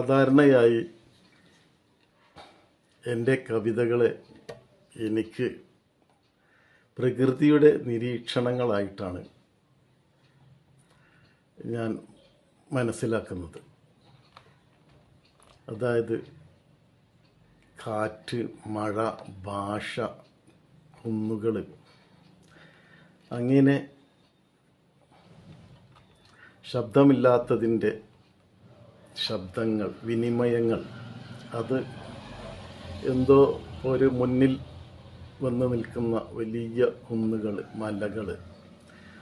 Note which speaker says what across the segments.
Speaker 1: സാധാരണയായി എന്റെ കവിതകളെ എനിക്ക് പ്രകൃതിയുടെ നിരീക്ഷണങ്ങളായിട്ടാണ് ഞാൻ മനസ്സിലാക്കുന്നത്. അതായത് കാറ്റ് മഴ ഭാഷ കുന്നുകൾ അങ്ങനെ ശബ്ദമില്ലാത്തതിന്റെ ശബ്ദങ്ങൾ വിനിമയങ്ങൾ. അത് എന്തോ ഒരു മുന്നിൽ വന്ന് നിൽക്കുന്ന വലിയ കുന്നുകൾ മലകൾ.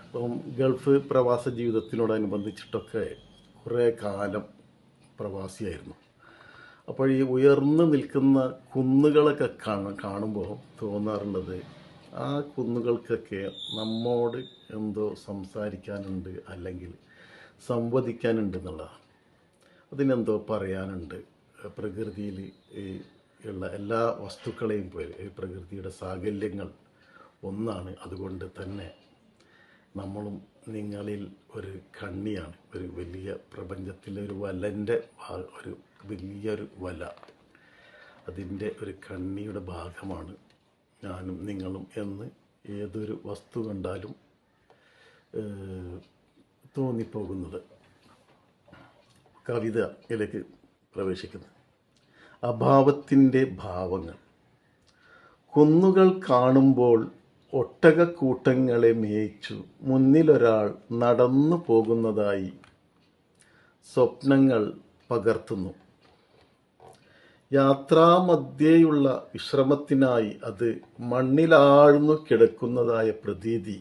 Speaker 1: അപ്പം ഗൾഫ് പ്രവാസ ജീവിതത്തിനോടനുബന്ധിച്ചിട്ടൊക്കെ കുറേ കാലം പ്രവാസിയായിരുന്നു. അപ്പോൾ ഈ ഉയർന്നു നിൽക്കുന്ന കുന്നുകളൊക്കെ കാണ കാണുമ്പോൾ തോന്നാറുള്ളത് ആ കുന്നുകൾക്കൊക്കെ നമ്മോട് എന്തോ സംസാരിക്കാനുണ്ട് അല്ലെങ്കിൽ സംവദിക്കാനുണ്ട് എന്നുള്ളതാണ്. അതിനെന്തോ പറയാനുണ്ട്. പ്രകൃതിയിൽ ഉള്ള എല്ലാ വസ്തുക്കളെയും പോലെ ഈ പ്രകൃതിയുടെ സാകല്യങ്ങൾ ഒന്നാണ്. അതുകൊണ്ട് തന്നെ നമ്മളും നിങ്ങളിൽ ഒരു കണ്ണിയാണ് ഒരു വലിയ പ്രപഞ്ചത്തിലെ ഒരു വലന്റെ ഒരു വലിയൊരു വല. അതിന്റെ ഒരു കണ്ണിയുടെ ഭാഗമാണ് ഞാനും നിങ്ങളും എന്ന് ഏതൊരു വസ്തു കണ്ടാലും തോന്നിപ്പോകുന്നത്. കവിതയിലേക്ക് പ്രവേശിക്കുന്നത് അഭാവത്തിന്റെ ഭാവങ്ങൾ. കുന്നുകൾ കാണുമ്പോൾ ഒട്ടകക്കൂട്ടങ്ങളെ മേയിച്ചു മുന്നിലൊരാൾ നടന്നു പോകുന്നതായി സ്വപ്നങ്ങൾ പകർത്തുന്നു. യാത്രാമധ്യേയുള്ള വിശ്രമത്തിനായി അത് മണ്ണിലാഴ്ന്നു കിടക്കുന്നതായ പ്രതീതി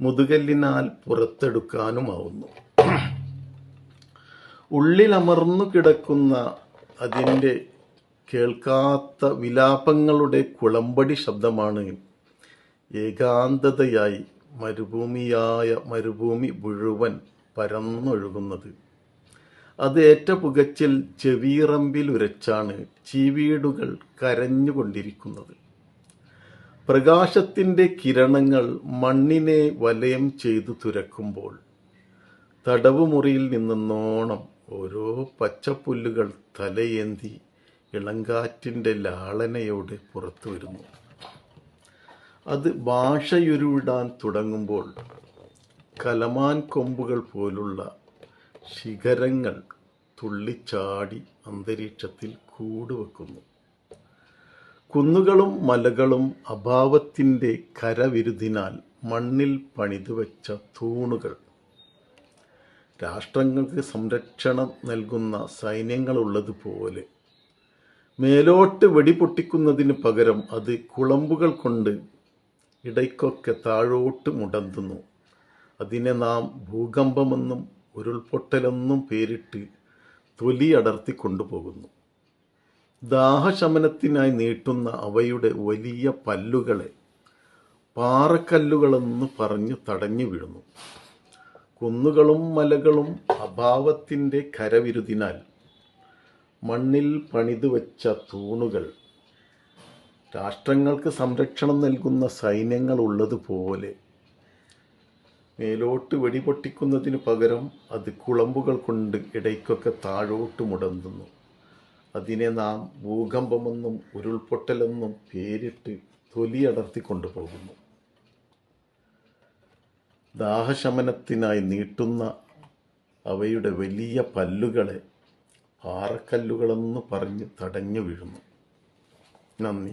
Speaker 1: മുതുകല്ലിനാൽ പുറത്തെടുക്കാനുമാവുന്നു. ഉള്ളിലമർന്നു കിടക്കുന്ന അതിന്റെ കേൾക്കാത്ത വിലാപങ്ങളുടെ കുളമ്പടി ശബ്ദമാണ് ഏകാന്തതയായി മരുഭൂമിയായ മരുഭൂമി മുഴുവൻ പരന്നൊഴുകുന്നത്. അത് ഏറ്റ പുകച്ചിൽ ചെവിയിറമ്പിൽ ഉരച്ചാണ് ചീവീടുകൾ കരഞ്ഞുകൊണ്ടിരിക്കുന്നത്. പ്രകാശത്തിന്റെ കിരണങ്ങൾ മണ്ണിനെ വലയം ചെയ്തു തുരക്കുമ്പോൾ തടവുമുറിയിൽ നിന്നോണം ഓരോ പച്ചപ്പുല്ലുകൾ തലയേന്തി ഇളങ്കാറ്റിന്റെ ലാളനയോടെ പുറത്തു വരുന്നു. അത് ഭാഷയുരുവിടാൻ തുടങ്ങുമ്പോൾ കലമാൻ കൊമ്പുകൾ പോലുള്ള ശിഖരങ്ങൾ തുള്ളിച്ചാടി അന്തരീക്ഷത്തിൽ കൂടുവെക്കുന്നു. കുന്നുകളും മലകളും അഭാവത്തിന്റെ കരവിരുതിനാൽ മണ്ണിൽ പണിതുവെച്ച തൂണുകൾ രാഷ്ട്രങ്ങൾക്ക് സംരക്ഷണം നൽകുന്ന സൈന്യങ്ങളുള്ളതുപോലെ മേലോട്ട് വെടിപൊട്ടിക്കുന്നതിന് പകരം അത് കുളമ്പുകൾ കൊണ്ട് ഇടയ്ക്കൊക്കെ താഴോട്ട് മുടന്തുന്നു. അതിനെ നാം ഭൂകമ്പമെന്നും ഉരുൾപൊട്ടലെന്നും പേരിട്ട് തൊലി അടർത്തി കൊണ്ടുപോകുന്നു. ദാഹശമനത്തിനായി നീട്ടുന്ന അവയുടെ വലിയ പല്ലുകളെ പാറക്കല്ലുകളെന്ന് പറഞ്ഞു തടഞ്ഞു വീഴുന്നു. കുന്നുകളും മലകളും അഭാവത്തിന്റെ കരവിരുതിനാൽ മണ്ണിൽ പണിതു വച്ച തൂണുകൾ. രാഷ്ട്രങ്ങൾക്ക് സംരക്ഷണം നൽകുന്ന സൈന്യങ്ങൾ ഉള്ളതുപോലെ. മേലോട്ട് വെടിപൊട്ടിക്കുന്നതിന് പകരം അത് കുളമ്പുകൾ കൊണ്ട് ഇടയ്ക്കൊക്കെ താഴോട്ട് മുടന്തുന്നു അതിനെ നാം ഭൂകമ്പമെന്നും ഉരുൾപൊട്ടലെന്നും പേരിട്ട് തൊലിയടർത്തി കൊണ്ടുപോകുന്നു ദാഹശമനത്തിനായി നീട്ടുന്ന അവയുടെ വലിയ പല്ലുകളെ പാറക്കല്ലുകളെന്ന് പറഞ്ഞ് തടഞ്ഞു വീഴുന്നു. നന്ദി.